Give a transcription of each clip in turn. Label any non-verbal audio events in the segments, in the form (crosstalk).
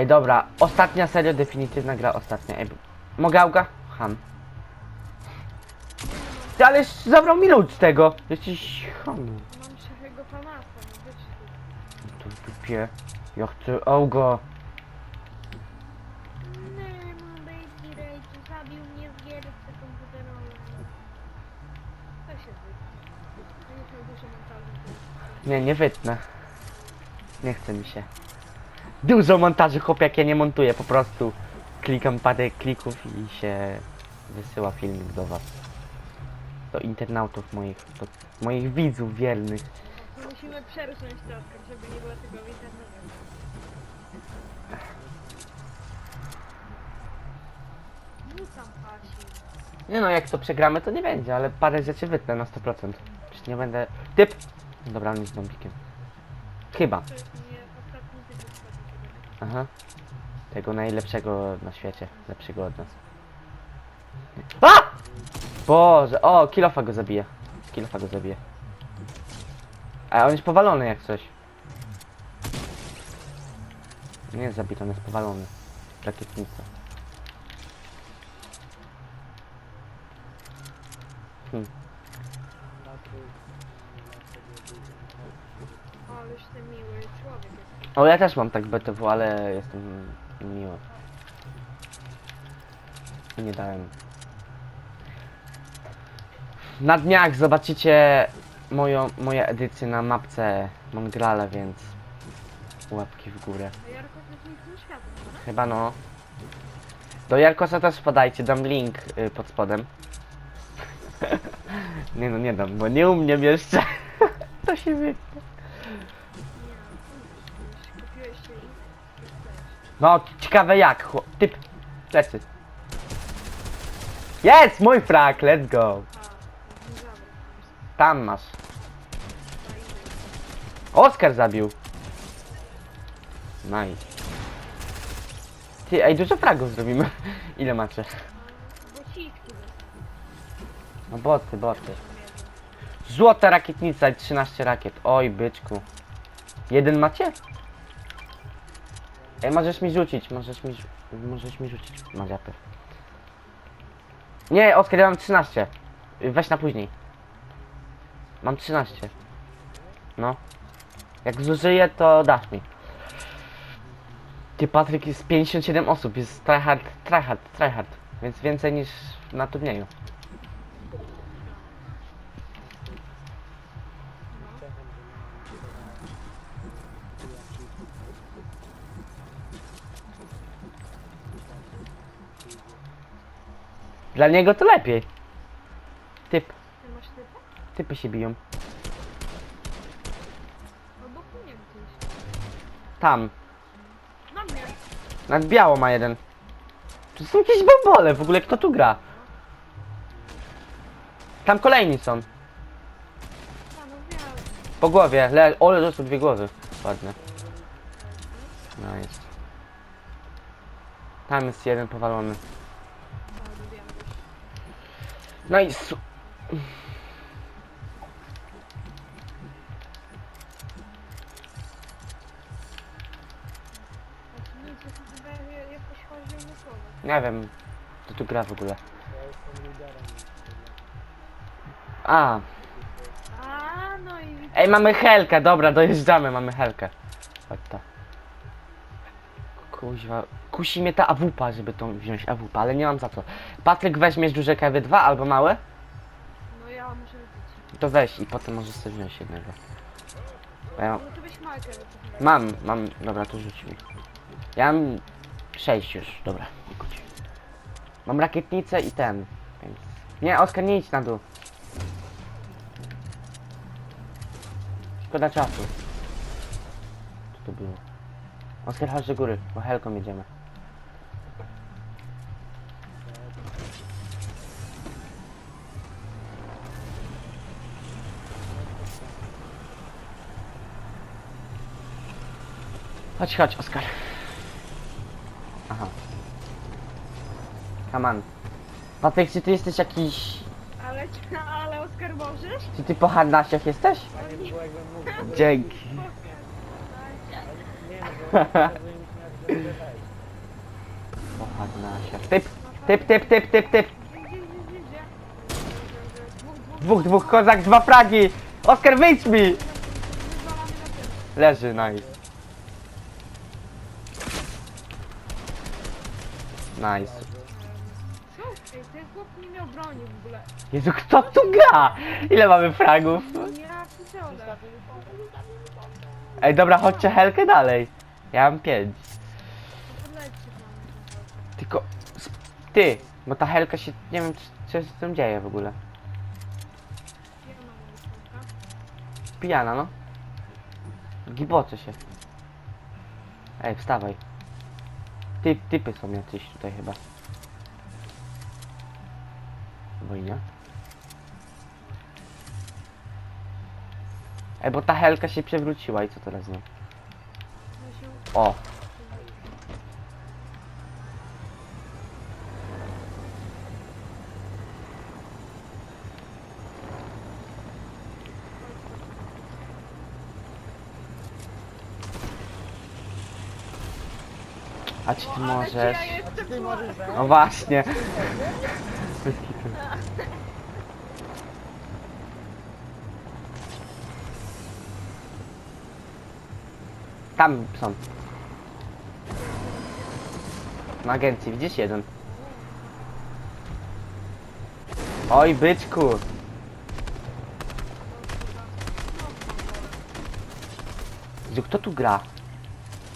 Ej, dobra, ostatnia seria, definitywna gra, ostatnia. Ej, mogę auga? Ham. Ty, ale zabrał mi lód z tego. Jesteś ham. Mam szefego panasa, wyszli. To dupie. Ja chcę. Nie, rage, zabił mnie w. To się wytnie. To nie są. Nie, nie wytnę. Nie chce mi się. Dużo montaży, chłop, jak ja nie montuję, po prostu klikam parę klików i się wysyła filmik do was. Do internautów moich, do moich widzów wiernych. Musimy przesunąć Oskar, żeby nie było tego w internecie. Pasi. Nie no, jak to przegramy, to nie będzie, ale parę rzeczy wytnę na 100%. Przecież nie będę... Typ! Dobra, on jest zombikiem. Chyba. To jest nie ostatni typ wschodni. Aha. Tego najlepszego na świecie. Lepszego od nas. A! Boże, o, kilofa go zabije. Kilofa go zabije. A on jest powalony jak coś. Nie jest zabity, on jest powalony. Rakietnica. Hmm. Ależ ty miły. O, ja też mam tak BTW, ale jestem miły. I nie dałem. Na dniach zobaczycie moją, moje edycje na mapce Mongrale, więc łapki w górę. A Jarko to jest nic prawda? Chyba no. Do Jarkosa też podajcie, dam link y, pod spodem. (laughs) nie no, nie dam, bo nie umiem jeszcze. (laughs) to się wie. No, ciekawe jak. chłop- Typ, plecy. Jest, mój frak, let's go. Tam masz. Oskar zabił. Nice. Ty, ej, dużo fragów zrobimy. (laughs) Ile macie? No boty, boty. Złota rakietnica i 13 rakiet. Oj, byczku. Jeden macie? Ej, możesz mi rzucić, możesz mi, możesz mi rzucić magiapy. Nie, Oskar, ja mam 13. Y, Weź na później. Mam 13. No. Jak zużyję, to dasz mi. Ty, Patryk, jest 57 osób, jest tryhard, tryhard, tryhard. Więc więcej niż na turnieju. Dla niego to lepiej. Typ, Ty masz typy się biją. Obok mnie gdzieś. Tam. Na mnie. Nad biało ma jeden. To są jakieś bobole, w ogóle kto tu gra? Tam kolejni są. Panowie, Po głowie, le... Ole, są dwie głowy. Ładne. No jest. Tam jest jeden powalony. Słowo. Nie wiem, kto tu gra w ogóle. A, no i... ej, mamy helkę, dobra, dojeżdżamy, mamy helkę. Chodź ta. Kuźwa, kusi mnie ta awupa, żeby tą wziąć awupa, ale nie mam za co. Patryk, weźmiesz duże KW2 albo małe? No ja muszę wypić. To weź i potem możesz sobie wziąć jednego. Bo ja No to byś mam, mam, dobra, to rzuć mi. Ja mam sześć już, dobra. Mam rakietnicę i ten, więc... Nie, Oskar, nie idź na dół. Szkoda czasu. Co to było? Oskar, chodź do góry, bo helką jedziemy. Chodź, chodź, Oskar. Aha. Come on. Patryk, czy ty jesteś jakiś... Ale, ale Oskar możesz? Czy ty po harnasiach jesteś? Jakbym mógł, Dzięki. nie bo Na się. Typ, typ, typ, typ, typ, typ. Gdzie, gdzie, gdzie, gdzie, gdzie? Dwóch, dwóch, Dwóch, dwóch, kozak, dwa fragi. Oskar, wyjdź mi. Wywalamy na tył. Leży, nice. Nice. Co? Ej, ten chłop nie miał broni w ogóle. Jezu, kto tu gra? Ile mamy fragów? Ja. Ej, dobra, chodźcie Helkę dalej. Ja mam pięć. To podlećcie tam. Tylko, sp- ty, bo ta Helka się, nie wiem, czy- co się z tym dzieje w ogóle. Ja mam. Pijana, no. Gibocze się. Ej, wstawaj. Ty, typy są jacyś tutaj chyba. Nie. Ej, bo ta Helka się przewróciła i co teraz z nią? O, a czy ty możesz? Ja jestem Ty możesz No właśnie. Bez kitu. Tam są. Na agencji, widzisz jeden. Oj, byczku. Jezu, Kto tu gra?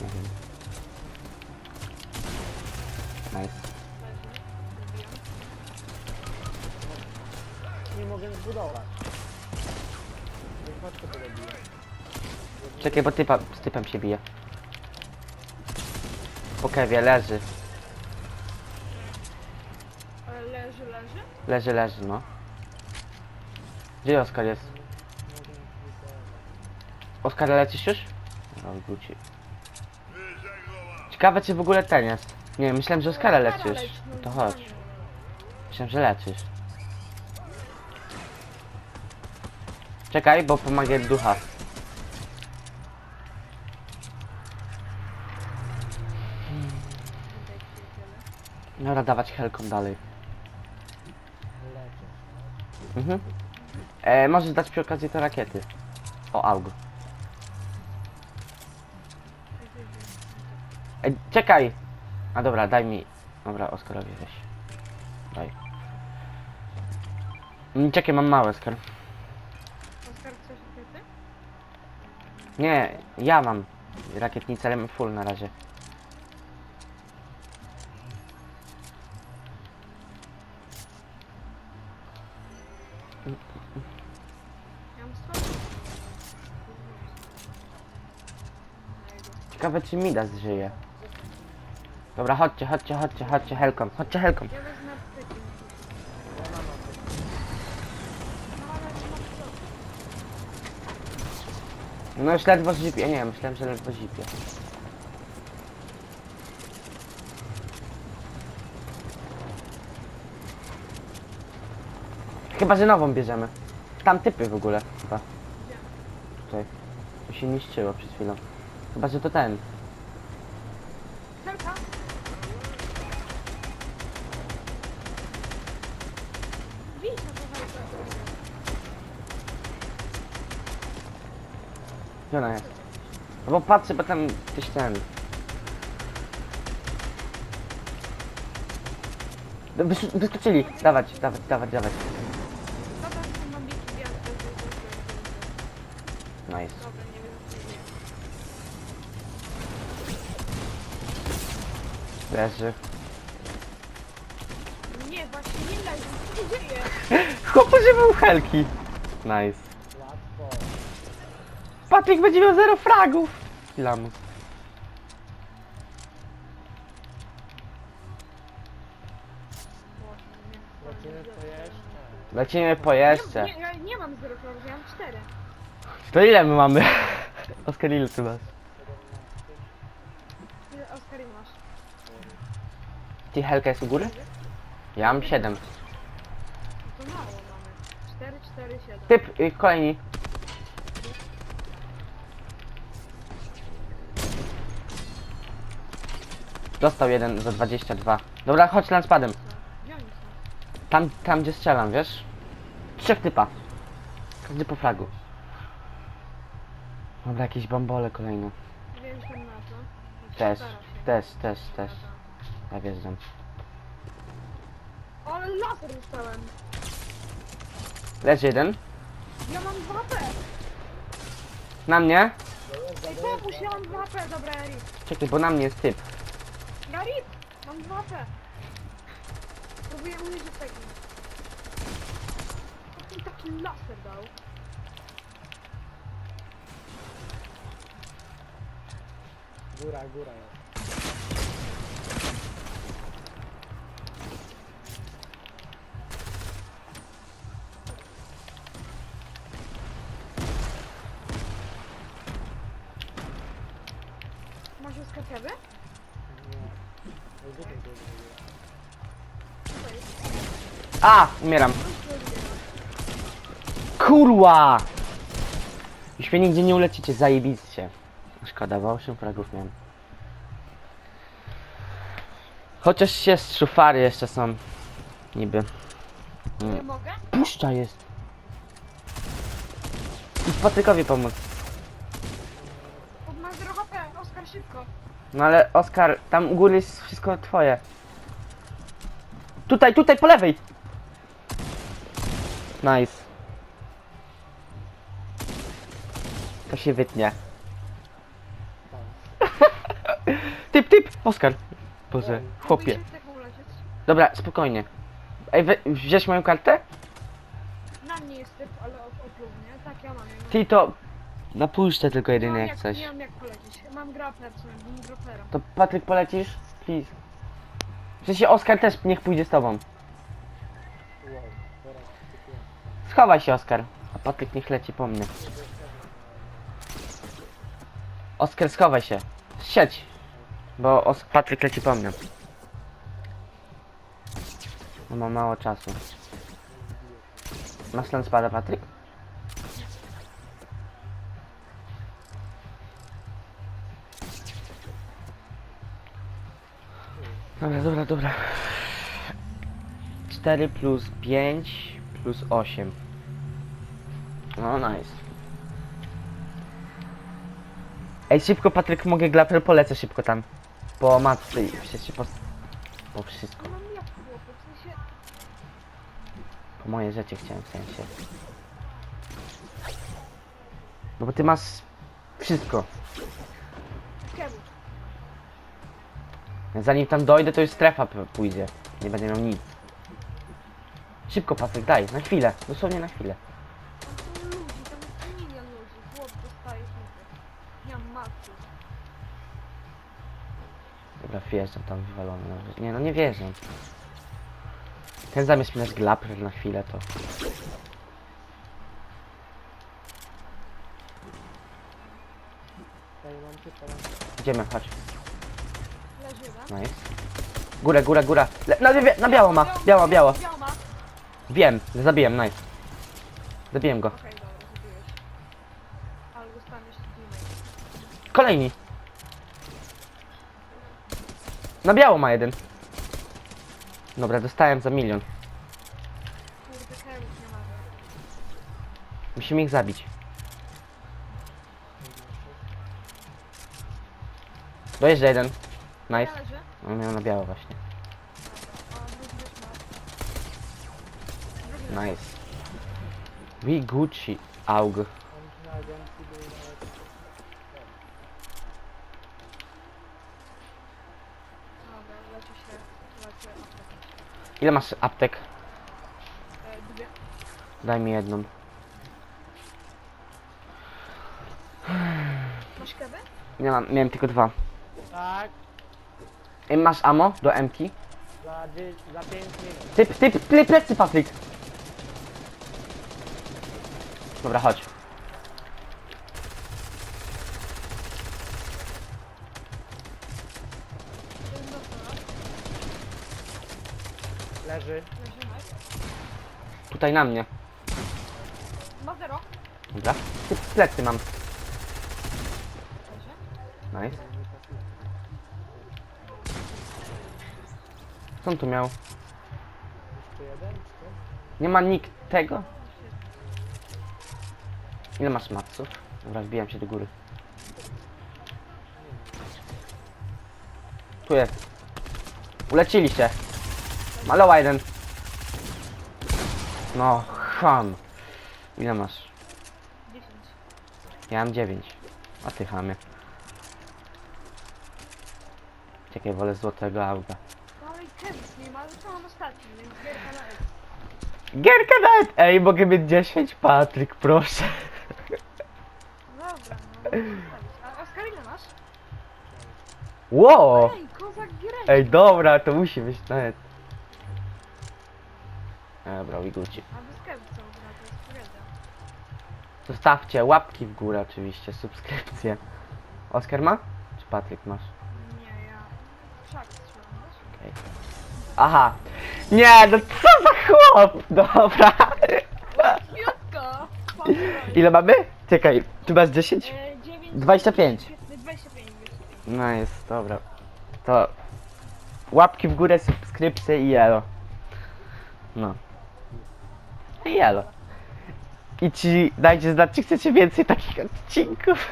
Nie wiem. Nice. Nie mogę zbudować. Niech matkę porobiłem. Czekaj, bo typa, z typem się bije. Po kewie, leży. Leży, leży? Leży, leży, no. Gdzie Oskar jest? Oskar, lecisz już? No, wróci. Ciekawe, czy w ogóle ten jest. Nie, myślałem, że Oskara leczysz. leć, no, To chodź. Myślałem, że leczysz. Czekaj, bo pomaga ducha. Dobra, dawać helką dalej. Mhm. E, możesz dać przy okazji te rakiety. O, aug. Ej, czekaj! A dobra, daj mi. Dobra, Oskarowi weź. Daj. Mm, Czekaj, mam małe, Oskar. Oskar, chcesz rakiety? Nie, ja mam rakietnicę, ale mam full na razie. Ja mam słabe. Ciekawe, czy Midas żyje. Dobra, chodźcie, chodźcie, chodźcie, chodźcie, helką, chodźcie helką. Ja. No już ledwo zipie, nie, myślałem, że ledwo zipie. Chyba, że nową bierzemy. Tam typy w ogóle, chyba. Tutaj. To się niszczyło przed chwilą. Chyba, że to ten. Helka? Widź na to helkę. Gdzie ona jest? No bo patrzę, bo tam gdzieś ten. No, wys- Wyskoczyli! Dawać, dawać, dawać, dawać. Dobra, są bambiki białe. Nice. Dobra, nie wiem co dzieje. Leży. Nie, właśnie nie leży. Co się że był helki. Nice. Patryk będzie miał zero fragów. Lamus. Lecimy po jeszcze. Nie, nie, ja nie mam zero fragów, ja mam cztery. To ile my mamy? (laughs) Oskar, ile ty masz? Ile Oskar masz? Ty helka jest u góry? Ja mam 7. No to mało Typ, y, kolejni. Dostał jeden za 22. Dobra, chodź lanspadem. Gdzie oni są? Tam, tam gdzie strzelam, wiesz? Trzech typa. Każdy po flagu. Dobra, jakieś bambole kolejne. Wjeżdżam na to. Też, Stara się. też, też, też. Ja wjeżdżam. O, Ale laser dostałem. Leży jeden. Ja mam 2 HP. Na mnie. Ej, pomóż, ja mam 2 HP. Dobra, ja rip. Czekaj, bo na mnie jest typ. Ja rip. Mam 2 HP. Próbuję użyć tego. Jak mi taki laser dał? Góra, góra jest. Góra? Tutaj. A! Umieram. Kurwa! Już mnie nigdzie nie ulecicie, zajebiście. Szkoda, bo 8 fragów miałem. Chociaż się z szufary jeszcze są. Niby. Nie mogę? Puszcza jest. I Patrykowi pomóc. Bo mam 0 HP. Oskar, szybko. No ale Oskar, tam u góry jest wszystko twoje. Tutaj, tutaj, po lewej! Nice. To się wytnie. (laughs) Typ, typ! Oskar! Boże, chłopie. Dobra, spokojnie. Ej, we, wziąłeś moją kartę? Na mnie jest typ, ale op- opluł mnie. Tak, ja mam ją. Ty to... Napuszczę tylko Nie jedynie jak coś. Nie mam jak polecieć. Mam grappler, mam grapplerem. To Patryk polecisz? Please. W sensie Oskar też niech pójdzie z tobą. Schowaj się Oskar. A Patryk niech leci po mnie. Oskar schowaj się. Siedź. Bo Os Patryk leci po mnie. No mam mało czasu. Masz spada Patryk? Dobra, dobra, dobra. 4 plus 5 plus 8. No nice. Ej, szybko Patryk, mogę glaper, polecę szybko tam. Po matce i przecież się po... Po wszystko. Po moje rzeczy chciałem w sensie. No bo ty masz wszystko. Zanim tam dojdę, to już strefa pójdzie. Nie będę miał nic. Szybko Patryk, daj, na chwilę. Dosłownie na chwilę. Ludzi, tam jest milion ludzi. Dobra, wjeżdżam tam wywalony. No, nie, no nie wjeżdżam. Ten zamiast mi glaper na chwilę to... Idziemy, chodź. Nice. Górę, górę, górę. Le na, na biało ma, biało, biało. Ma. Wiem, zabiłem, nice. Zabiłem go. Okej, dobra, zabiłeś. Ale dostaniesz teammate. Kolejni. Na biało ma jeden. Dobra, dostałem za milion. Kurde, nie. Musimy ich zabić. Dojeżdża jeden. Nice. Leży. On miał na biało właśnie. Nice. We Gucci Aug. Dobra, leci się. Leci apteka. Ile masz aptek? E, dwie. Daj mi jedną. Masz kebę? Nie mam, miałem tylko dwa. Ej, masz ammo do MK? za, dzie- za 5 minut. Typ, typ, typ, plecy, Patryk! Dobra, chodź. Leży. Tutaj na mnie. Ma zero. Dobra. Typ, plecy mam. Leży. Nice. Co on tu miał? Jeszcze jeden, czy? Nie ma nikt tego? Ile masz maców? Dobra, wbijam się do góry. Tu jest. Uleciliście. Maloła jeden. No, ham. Ile masz? 10. Ja mam 9. A ty chamie. Czekaj, wolę złotego auga. No ale Kevs nie ma, ale co mam ostatni, więc gierka na X. Gierka nawet! Ej, mogę mieć 10, Patryk, proszę. Dobra, no. (laughs) A Oskar ile masz? Wow! Ej, kozak gierek. Ej, dobra, to musi być nawet. Dobra, wiguci. A gra, to jest tragedia. Zostawcie łapki w górę oczywiście, subskrypcje. Oskar ma? Czy Patryk masz? Nie, ja... Szak strzelam, wiesz? Okej. Aha! Nie, no co za chłop! Dobra. Piątka! Ile mamy? Czekaj, tu masz 10? E, 9... 25. 25, 25. No jest, dobra. To łapki w górę, subskrypcje i elo. No. I elo. I ci dajcie znać, czy chcecie więcej takich odcinków.